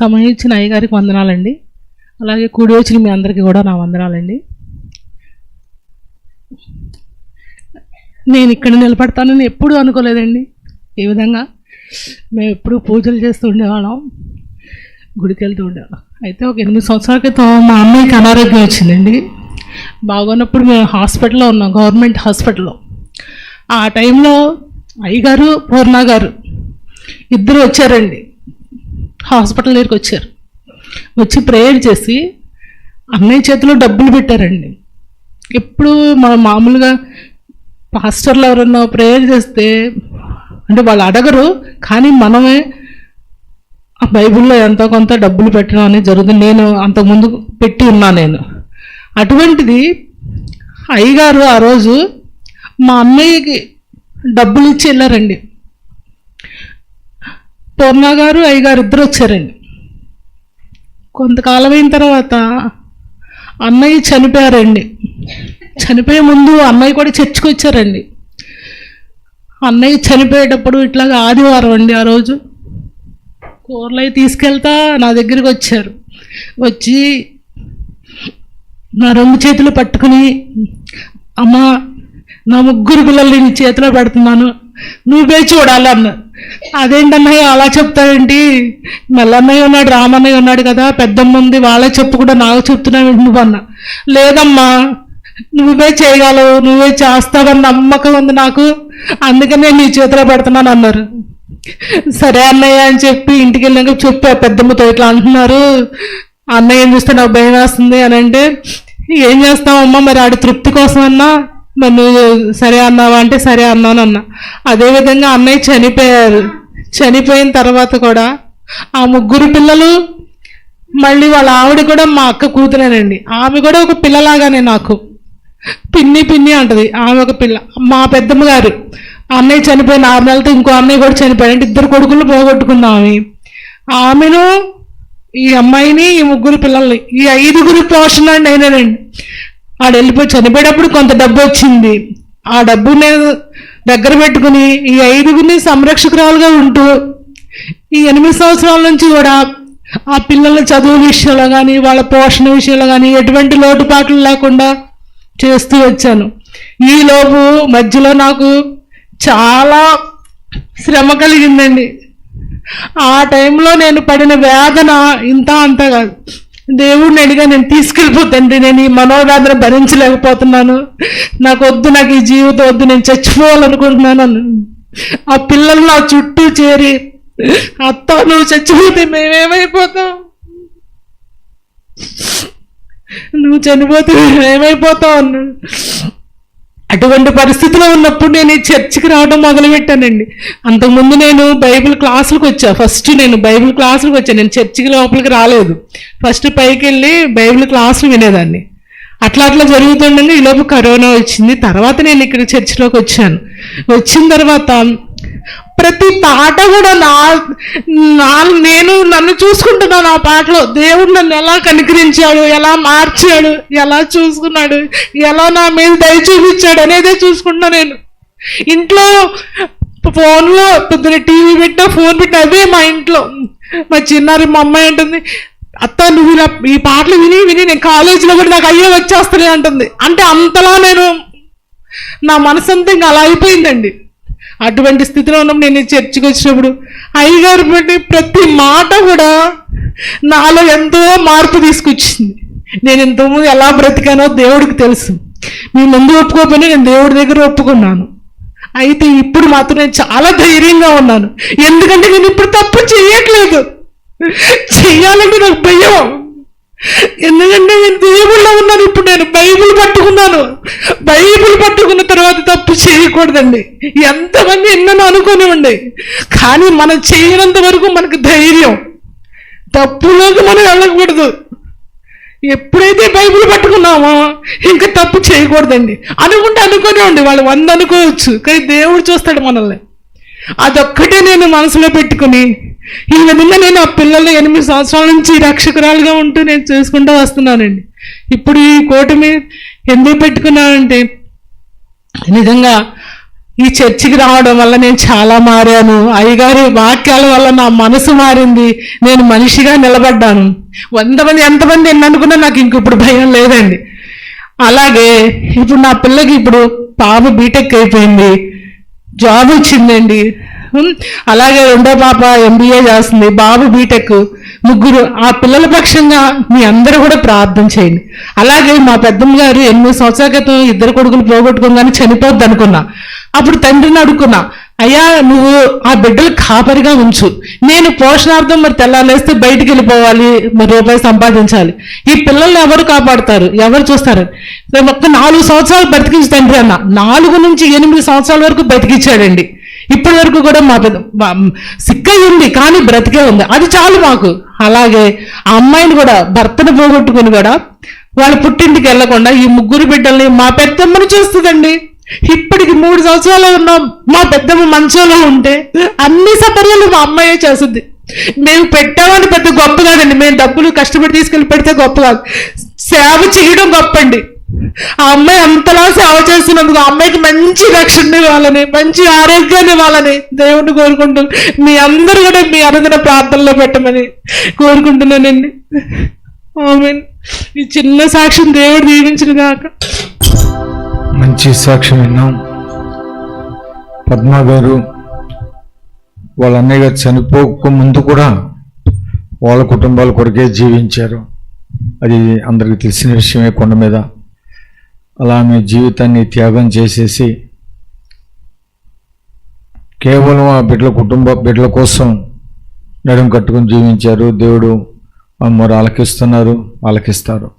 సమయం ఇచ్చిన అయ్యగారికి వందనాలండి. అలాగే కూడి వచ్చిన మీ అందరికీ కూడా నా వందనాలండి. నేను ఇక్కడ నిలబడతానని ఎప్పుడూ అనుకోలేదండి. ఈ విధంగా మేము ఎప్పుడు పూజలు చేస్తూ ఉండేవాళ్ళం. గుడికి వెళ్తూ ఉండేవాళ్ళం. అయితే ఒక ఎనిమిది సంవత్సరాల క్రితం మా అమ్మాయికి అనారోగ్యం వచ్చిందండి. బాగున్నప్పుడు మేము హాస్పిటల్లో ఉన్నాం గవర్నమెంట్ హాస్పిటల్లో. ఆ టైంలో అయ్యగారు పూర్ణ గారు ఇద్దరు వచ్చారండి. హాస్పిటల్ దగ్గరికి వచ్చారు. వచ్చి ప్రేయర్ చేసి అన్నయ్య చేతిలో డబ్బులు పెట్టారండి. ఎప్పుడు మనం మామూలుగా పాస్టర్లు ఎవరన్నా ప్రేయర్ చేస్తే అంటే వాళ్ళు అడగరు కానీ మనమే ఆ బైబిల్లో ఎంతో కొంత డబ్బులు పెట్టడం అనేది జరుగుతుంది. నేను అంతకుముందు పెట్టి ఉన్నా నేను. అటువంటిది అయ్యగారు ఆ రోజు మా అన్నయ్యకి డబ్బులు ఇచ్చి వెళ్ళారండి. పూర్ణ గారు అయ్యగారు ఇద్దరు వచ్చారండి. కొంతకాలం అయిన తర్వాత అన్నయ్య చనిపోయారండి. చనిపోయే ముందు అన్నయ్య కూడా చర్చికి వచ్చారండి. అన్నయ్య చనిపోయేటప్పుడు ఇట్లాగా ఆదివారం అండి ఆ రోజు. కూరలు అవి తీసుకెళ్తా నా దగ్గరికి వచ్చారు. వచ్చి నా రెండు చేతులు పట్టుకుని అమ్మ నా ముగ్గురు పిల్లల్ని నీ చేతిలో పెడుతున్నాను. నువ్వే చూడాలన్నారు అదేంటన్నయ్య అలా చెప్తావేంటి? మల్లన్నయ్య ఉన్నాడు రామన్నయ్య ఉన్నాడు కదా పెద్దమ్మ ఉంది వాళ్ళే చెప్పు కూడా నాకు చెప్తున్నావు నువ్వు లేదమ్మా నువ్వే చేయగలవు నువ్వే చేస్తావని నమ్మకం ఉంది నాకు. అందుకనే నీ చేతిలో పెడుతున్నాను అన్నారు. సరే అన్నయ్య అని చెప్పి ఇంటికి వెళ్ళాక చెప్పా పెద్దమ్మతో ఇట్లా అంటున్నారు. అన్నయ్య ఏం చూస్తే నాకు భయం వేస్తుంది అని అంటే ఏం చేస్తావమ్మా మరి ఆడి తృప్తి కోసం అన్నా మరి సరే అన్నావా అంటే సరే అన్నాను అన్న. అదేవిధంగా అన్నయ్య చనిపోయారు. చనిపోయిన తర్వాత కూడా ఆ ముగ్గురు పిల్లలు మళ్ళీ వాళ్ళ ఆవిడ కూడా మా అక్క కూతురేనండి. ఆమె కూడా ఒక పిల్లలాగానే నాకు. పిన్ని పిన్ని అంటది. ఆమె ఒక పిల్ల. మా పెద్దమ్మ గారు. అన్నయ్య చనిపోయిన ఆరు నెలలతో ఇంకో అన్నయ్య కూడా చనిపోయాడు. అంటే ఇద్దరు కొడుకులు పోగొట్టుకుందాం ఆమె. ఆమెను ఈ అమ్మాయిని ఈ ముగ్గురు పిల్లల్ని ఈ ఐదుగురు పోషణ నేనేనండి ఆడు వెళ్ళిపోయి చనిపోయేటప్పుడు కొంత డబ్బు వచ్చింది. ఆ డబ్బు నేను దగ్గర పెట్టుకుని ఈ ఐదుగురిని సంరక్షకురాలుగా ఉంటూ ఈ ఎనిమిది సంవత్సరాల నుంచి కూడా ఆ పిల్లల చదువు విషయంలో కానీ వాళ్ళ పోషణ విషయంలో కానీ ఎటువంటి లోటుపాట్లు లేకుండా చేస్తూ వచ్చాను. ఈలోపు మధ్యలో నాకు చాలా శ్రమ కలిగిందండి. ఆ టైంలో నేను పడిన వేదన ఇంత అంత కాదు దేవుడిని అడిగా నేను తీసుకెళ్ళిపోతండి నేను ఈ మనోవేదన భరించలేకపోతున్నాను. నాకు వద్దు నాకు ఈ జీవితం వద్దు నేను చచ్చిపోవాలనుకుంటున్నాను ఆ పిల్లలు నా చుట్టూ చేరి అత్త నువ్వు చచ్చిపోతే మేమేమైపోతాం? నువ్వు చనిపోతే మేమేమైపోతావు అన్నాడు అటువంటి పరిస్థితిలో ఉన్నప్పుడు నేను ఈ చర్చికి రావడం మొదలుపెట్టానండి. అంతకుముందు నేను బైబిల్ క్లాసులకు వచ్చా. ఫస్ట్ నేను బైబిల్ క్లాసులకు వచ్చాను నేను చర్చికి లోపలికి రాలేదు. ఫస్ట్ పైకి వెళ్ళి బైబిల్ క్లాసులు వినేదాన్ని. అట్లా అట్లా జరుగుతుండగా ఈలోపు కరోనా వచ్చింది. తర్వాత నేను ఇక్కడ చర్చిలోకి వచ్చాను. వచ్చిన తర్వాత ప్రతి పాట కూడా నా నా నేను నన్ను చూసుకుంటున్నాను ఆ పాటలో దేవుడు నన్ను ఎలా కనికరించాడు ఎలా మార్చాడు ఎలా చూసుకున్నాడు ఎలా నా మీద దయ చూపించాడు అనేదే చూసుకుంటున్నా నేను. ఇంట్లో ఫోన్లో పొద్దున టీవీ పెట్టా ఫోన్ పెట్టా అదే మా ఇంట్లో. మా చిన్నారి మా అమ్మాయి అంటుంది అత్త నువ్వు ఇలా ఈ పాటలు విని విని నేను కాలేజీలో కూడా నాకు అయ్యే వచ్చేస్తానే అంటుంది. అంటే అంతలా నేను నా మనసంతా ఇంకా అలా అయిపోయిందండి. అటువంటి స్థితిలో ఉన్నప్పుడు నేను చర్చికి వచ్చినప్పుడు అయ్యగారు బట్టి ప్రతి మాట కూడా నాలో ఎంతో మార్పు తీసుకొచ్చింది. నేను ఇంతకుముందు ఎలా బ్రతికానో దేవుడికి తెలుసు. మీ ముందు ఒప్పుకోకపోయినా నేను దేవుడి దగ్గర ఒప్పుకున్నాను. అయితే ఇప్పుడు మాత్రం నేను చాలా ధైర్యంగా ఉన్నాను. ఎందుకంటే నేను ఇప్పుడు తప్పు చేయట్లేదు. చెయ్యాలంటే నాకు భయం. ఎందుకంటే నేను దేవుళ్ళ ఉన్నాను ఇప్పుడు నేను బైబిల్ పట్టుకున్నాను. బైబిల్ పట్టుకున్న తర్వాత తప్పు చేయకూడదండి. ఎంతమంది ఎన్నో అనుకోనివ్వండి. కానీ మనం చేయనంత వరకు మనకు ధైర్యం. తప్పులోకి మనం వెళ్ళకూడదు. ఎప్పుడైతే బైబిల్ పట్టుకున్నామో ఇంకా తప్పు చేయకూడదండి. అనుకుంటే అనుకోనివ్వండి వాళ్ళు వంద అనుకోవచ్చు. కానీ దేవుడు చూస్తాడు మనల్ని. అదొక్కటే నేను మనసులో పెట్టుకుని ఈ విధంగా నేను ఆ పిల్లలు ఎనిమిది సంవత్సరాల నుంచి రక్షకురాలుగా ఉంటూ నేను చేసుకుంటూ వస్తున్నానండి. ఇప్పుడు ఈ కూటమి ఎందుకు పెట్టుకున్నానంటే నిజంగా ఈ చర్చికి రావడం వల్ల నేను చాలా మారాను. అయ్యగారి వాక్యాల వల్ల నా మనసు మారింది. నేను మనిషిగా నిలబడ్డాను. వంద మంది ఎంతమంది ఎన్ననుకున్నా నాకు ఇంక ఇప్పుడు భయం లేదండి. అలాగే ఇప్పుడు నా పిల్లకి ఇప్పుడు పాప బీటెక్ అయిపోయింది. జాబ్ వచ్చిందండి. అలాగే రెండో పాప ఎంబీఏ చేస్తుంది బాబు బీటెక్ ముగ్గురు ఆ పిల్లల పక్షంగా మీ అందరూ కూడా ప్రార్థన చేయండి. అలాగే మా పెద్దమ్మ గారు ఎనిమిది సంవత్సరాల క్రితం ఇద్దరు కొడుకులు పోగొట్టుకోగానే చనిపోద్ది అనుకున్నా. అప్పుడు తండ్రిని అడుక్కున్నా అయ్యా నువ్వు ఆ బిడ్డలు కాపరిగా ఉంచు. నేను పోషణార్థం మరి తెల్లాలేస్తే బయటికి వెళ్ళిపోవాలి మరి రూపాయి సంపాదించాలి. ఈ పిల్లల్ని ఎవరు కాపాడతారు? ఎవరు చూస్తారు? ఒక్క నాలుగు సంవత్సరాలు బతికించి తండ్రి అన్న. నాలుగు నుంచి ఎనిమిది సంవత్సరాల వరకు బతికించాడండి ఇప్పటి వరకు కూడా మా పెద్ద సిక్కై ఉంది కానీ బ్రతికే ఉంది. అది చాలు మాకు. అలాగే ఆ అమ్మాయిని కూడా భర్తను పోగొట్టుకుని కూడా వాళ్ళ పుట్టింటికి వెళ్ళకుండా ఈ ముగ్గురు బిడ్డల్ని మా పెద్దమ్మని చూస్తుందండి. మూడు సంవత్సరాలు ఉన్నాం. మా పెద్దమ్మ మంచంలో ఉంటే అన్ని సపర్యలు మా అమ్మాయే చేస్తుంది. మేము పెట్టామని పెద్ద గొప్ప కాదండి. మేము డబ్బులు కష్టపడి తీసుకెళ్ళి పెడితే గొప్ప కాదు. సేవ చేయడం గొప్ప అండి ఆ అమ్మాయి అంతలా సేవ చేస్తున్నందుకు ఆ అమ్మాయికి మంచి రక్షణ ఇవ్వాలని మంచి ఆరోగ్యాన్ని ఇవ్వాలని దేవుణ్ణి కోరుకుంటూ మీ అందరూ కూడా మీ అనుదిన ప్రార్థనలో పెట్టమని కోరుకుంటున్నానండి ఆమెన్. ఈ చిన్న సాక్ష్యం దేవుడు దీవించిన కాక మంచి సాక్ష్యం విన్నాం. పద్మ గారు వాళ్ళ అన్నయ్య గారు చనిపోక ముందు కూడా వాళ్ళ కుటుంబాల కొరకే జీవించారు. అది అందరికీ తెలిసిన విషయమే కొండ మీద. అలా ఆమె జీవితాన్ని త్యాగం చేసేసి కేవలం ఆ బిడ్డల కుటుంబ బిడ్డల కోసం నడుం కట్టుకుని జీవించారు. దేవుడు మరి ఆలకిస్తున్నారు ఆలకిస్తారు.